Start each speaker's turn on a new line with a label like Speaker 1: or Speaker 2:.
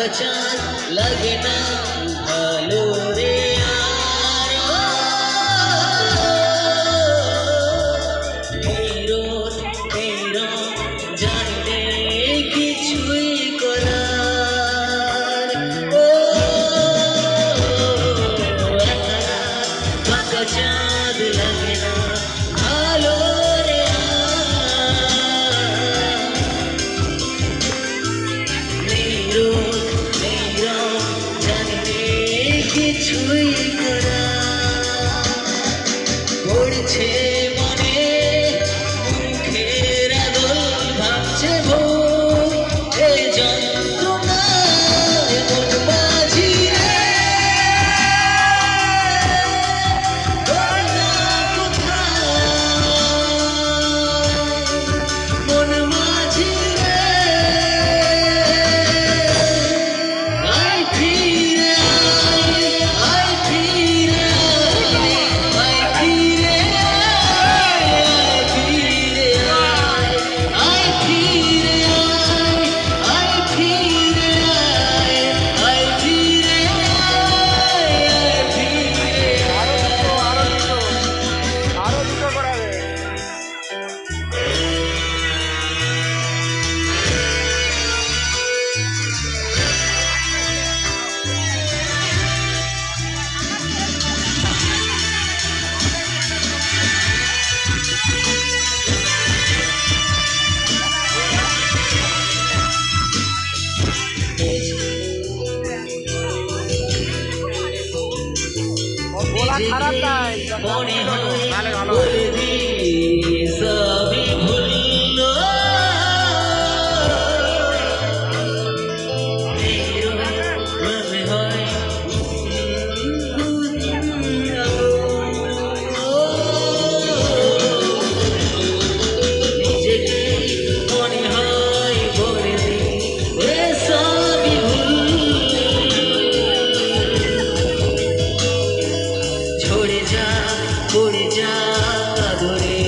Speaker 1: সচান লাগে না ভালো রে ভালো ভালো। পড়ে যা পড়ে যা আদরে।